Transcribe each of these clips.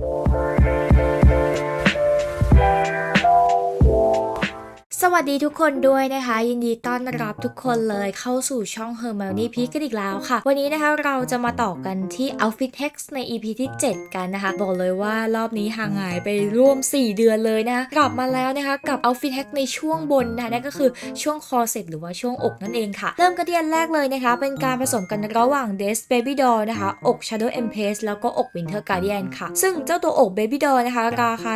ส วัสดีทุกคนด้วยนะคะ ยินดีต้อนรับทุกคนเลยเข้าสู่ช่อง Hermione p กันอีกแล้วค่ะ วันนี้นะคะเราจะมาต่อกันที่ Outfit Hex ใน EP ที่ 7 กันนะคะ บอกเลยว่ารอบนี้ห่างหายไปร่วม 4 เดือนเลยนะคะกลับมาแล้วนะคะกับ Outfit Hex ในช่วงบนนะคะนั่นก็คือช่วงคอเซ็ตหรือว่าช่วงอกนั่นเองค่ะ เริ่มกันที่อันแรกเลยนะคะ เป็นการผสมกันระหว่าง d e s Baby Doll นะคะ อก Shadow Empress แล้วก็อก Winter Guardian ค่ะ ซึ่งเจ้าตัวอก Baby Doll นะคะ ราคา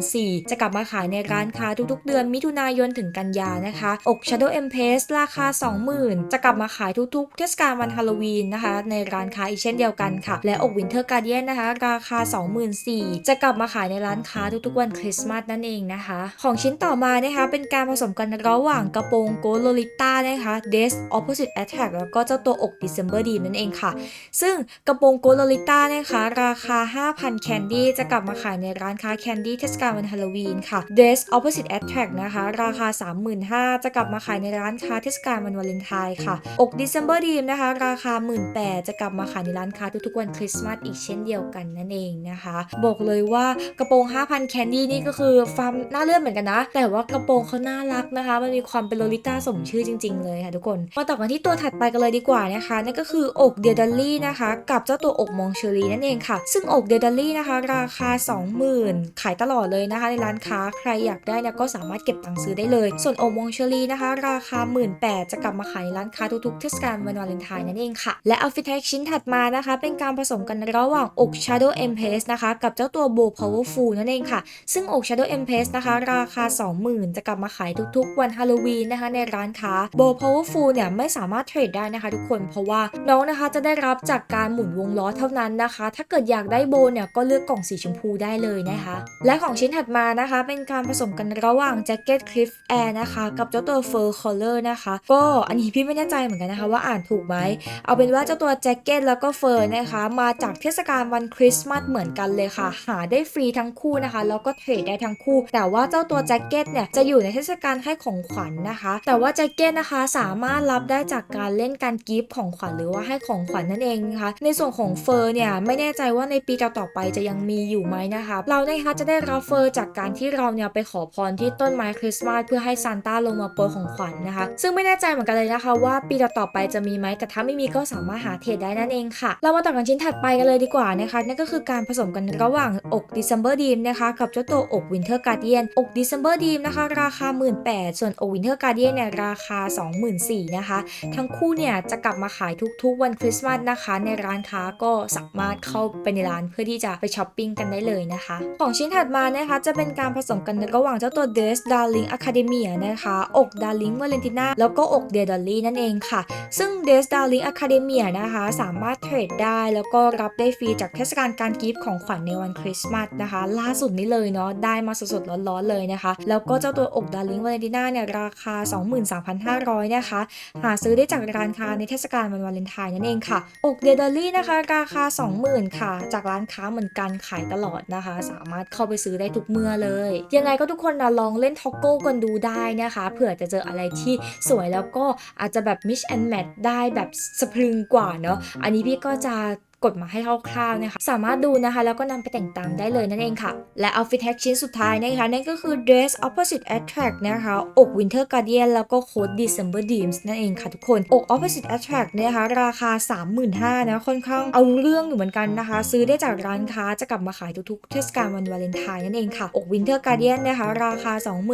24,000จะกลับมาขายในร้านค้าทุกๆ เดือนมิถุนายนถึงกันยานะคะ อก Shadow Empress ราคา 20,000 จะกลับมาขายทุกๆ เทศกาลวันฮาโลวีนนะคะ ในร้านค้าอีกเช่นเดียวกันค่ะ และอก Winter Guardian นะคะ ราคา 24,000 จะกลับมาขายในร้านค้าทุกๆ วันคริสต์มาสนั่นเองนะคะ ของชิ้นต่อมานะคะ เป็นการผสมกันระหว่างกระโปรงโกลโลลิต้านะคะ Des Opposite Attack แล้วก็เจ้าตัวอก December Dream นั่นเองค่ะ ซึ่งกระโปรงโกลลิต้านะคะ ราคา 5,000 แคนดี้จะกลับมาขายในร้านค้าแคนดี้เทศกาลวันฮาโลวีนค่ะ Dress Opposite Attract นะคะ ราคา35,000จะกลับมาขายในร้านค้าเทศกาลวันวาเลนไทน์ค่ะ อก December Dream นะคะ ราคา 18,000จะกลับมาขายในร้านค้าทุกๆวันคริสต์มาสอีกเช่นเดียวกันนั่นเองนะคะ บอกเลยว่ากระโปรง 5,000 แคนดี้นี่ก็คือฟาร์มน่าเลื่อนเหมือนกันนะ แต่ว่ากระโปรงเขาน่ารักนะคะ มันมีความเป็นโลลิต้าสมชื่อจริง ๆ เลยค่ะทุกคน มาต่อกันที่ตัวถัดไปกันเลยดีกว่านะคะนั่นก็คืออกเดลดอลลี่นะคะ กับเจ้าตัวอกมองเชอรี่นั่นเองค่ะ ซึ่งอกเดลดอลลี่นะคะ ราคา 20,000 ขายตลอดเลยนะคะ ในร้านค้าใครอยากได้เนี่ยก็สามารถเก็บตังค์ซื้อได้เลยส่วนอกมองเชอรี่นะคะ ราคา 18,000จะกลับมาขายในร้านค้าทุกๆเทศกาลวันวาเลนไทน์นั่นเองค่ะ และเอาฟิตแท็กชิ้นถัดมานะคะ เป็นการผสมกันระหว่างอก Shadow Empress นะคะ กับเจ้าตัว Bow Powerful นั่นเองค่ะ ซึ่งอก Shadow Empress นะคะ ราคา 20,000 จะกลับมาขายทุกๆ วันฮาโลวีนนะคะในร้านค้า Bow Powerful เนี่ยไม่สามารถเทรดได้นะคะ ทุกคนเพราะว่าน้องนะคะจะได้รับจากการหมุนวงล้อเท่านั้นนะคะ ถ้าเกิดอยากได้โบเนี่ยก็เลือกกล่องสีชมพูได้เลยนะคะ และของชิ้นถัดมานะคะ เป็นการผสมกันระหว่างแจ็คเก็ตคลิฟ Jacket Cliff Air นะคะ กับเจ้าตัว Fur Collar นะคะ ก็อันนี้พี่ไม่แน่ใจเหมือนกันนะคะ ว่าอ่านถูกไหม เอาเป็นว่าเจ้าตัวแจ็คเก็ตแล้วก็เฟอร์นะคะ มาจากเทศกาลวันคริสต์มาสเหมือนกันเลยค่ะ หาได้ฟรีทั้งคู่นะคะ แล้วก็เทรดได้ทั้งคู่ แต่ว่าเจ้าตัวแจ็คเก็ตเนี่ยจะอยู่ในเทศกาลให้ของขวัญนะคะ แต่ว่าแจ็คเก็ตนะคะสามารถรับได้จากการเล่นการกิฟต์ของขวัญหรือว่าให้ของขวัญนั่นเองนะคะ ในส่วนของเฟอร์เนี่ยไม่แน่ใจว่าในปีต่อๆไปจะยังมีอยู่ไหมนะคะ เรานะคะจะได้รับเฟอร์จากการที่เราเนี่ยไปขอพรที่ต้นไม้คริสต์มาสเพื่อให้ซานต้าลงมาโปรของขวัญนะคะ ซึ่งไม่แน่ใจเหมือนกันเลยนะคะ ว่าปีต่อๆไปจะมีไหมแต่ถ้าไม่มีก็สามารถหาเทรดได้นั่นเองค่ะ เรามาต่อกันชิ้นถัดไปกันเลยดีกว่านะคะนั่นก็คือการผสมกันระหว่างอก December Dream นะคะกับเจ้าตัวอก Winter Guardian อก December Dream นะคะ ราคา 18,000ส่วนอก Winter Guardian เนี่ยราคา 24,000นะคะ ทั้งคู่เนี่ยจะกลับมาขายทุกๆวันคริสต์มาสนะคะ ในร้านค้าก็สามารถเข้าไปในร้านเพื่อที่จะไปช้อปปิ้งกันได้เลยนะคะ ของชิ้นถัดมานะคะจะเป็นการผสมกันระหว่างเจ้าตัว Dress Darling Academia นะคะอก Darling Valentina แล้วก็อก Dear Dolly นั่นเองค่ะ ซึ่ง Dress Darling Academia นะคะสามารถเทรดได้ แล้วก็รับได้ฟรีจากเทศกาลการกิฟต์ของขวัญในวันคริสต์มาสนะคะ ล่าสุดนี้เลยเนาะได้มาสดๆร้อนๆเลยนะคะ แล้วก็เจ้าตัวอก Darling Valentina เนี่ยราคา 23,500 นะคะ หาซื้อได้จากร้านค้าในเทศกาลวันวาเลนไทน์นั่นเองค่ะ อกเดดอลี่นะคะ ราคา 20,000 ค่ะ จากร้านค้าเหมือนกันขายตลอดนะคะ สามารถเข้าไปซื้อได้ทุกเมื่อเลย ยังไงก็ทุกคนนะลองเล่นท็อกโก้กันดูได้นะคะ เผื่อจะเจออะไรที่สวยแล้วก็อาจจะแบบ mix and match ได้แบบสะพรึงกว่าเนาะ อันนี้พี่ก็จะ กดมาให้คร่าวๆนะคะสามารถดูนะคะ แล้วก็นำไปแต่งตามได้เลยนั่นเองค่ะ และ outfit hack ชิ้นสุดท้ายนะคะนั่นก็คือ dress opposite attract นะคะอก winter guardian แล้วก็โค้ด december dreams นั่นเองค่ะทุกคนอก opposite attract นะคะราคา 35,000นะค่อนข้างเอาเรื่องอยู่เหมือนกันนะคะ ซื้อได้จากร้านค้าจะกลับมาขายทุกๆ เทศกาลวันวาเลนไทน์นั่นเองค่ะอก winter guardian นะคะราคา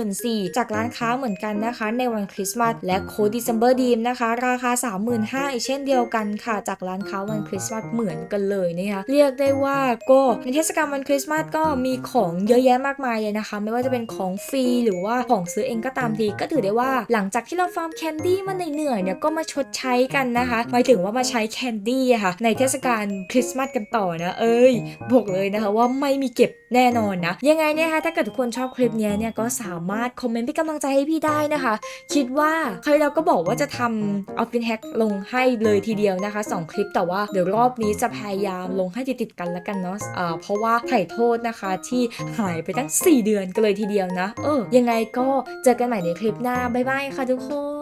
24,000จากร้านค้าเหมือนกันนะคะ ในวันคริสต์มาสและโค้ด december dream นะคะ ราคา 35,000อีกเช่นเดียวกันค่ะ จากร้านค้าวันคริสต์มาสเหมือนกันเลยนะคะเรียกได้ว่าก็ในเทศกาลวันคริสต์มาสก็มีของเยอะแยะมากมายเลยนะคะ ไม่ว่าจะเป็นของฟรีหรือว่าของซื้อเองก็ตามทีก็ถือได้ว่าหลังจากที่เราฟาร์มแคนดี้มาเหนื่อยเนี่ยก็มาชดใช้กันนะคะหมายถึงว่ามาใช้แคนดี้ค่ะ ในเทศกาลคริสต์มาสกันต่อนะ เอ้ยบอกเลยนะคะว่าไม่มีเก็บแน่นอนนะ ยังไงเนี่ยคะถ้าเกิดทุกคนชอบคลิปนี้เนี่ยก็สามารถคอมเมนต์เป็นกำลังใจให้พี่ได้นะคะ คิดว่าใครเราก็บอกว่าจะทำออฟฟิศแฮกลงให้เลยทีเดียวนะคะ 2 คลิปแต่ว่าเดี๋ยวรอบนี้จะพยายามลงให้ติดติดกันแล้วกันเนาะอ่าเพราะว่าไถ่โทษนะคะที่หายไปตั้ง 4 เดือนกันเลยทีเดียวนะ เออ ยังไงก็เจอกันใหม่ในคลิปหน้า บ๊ายบายค่ะทุกคน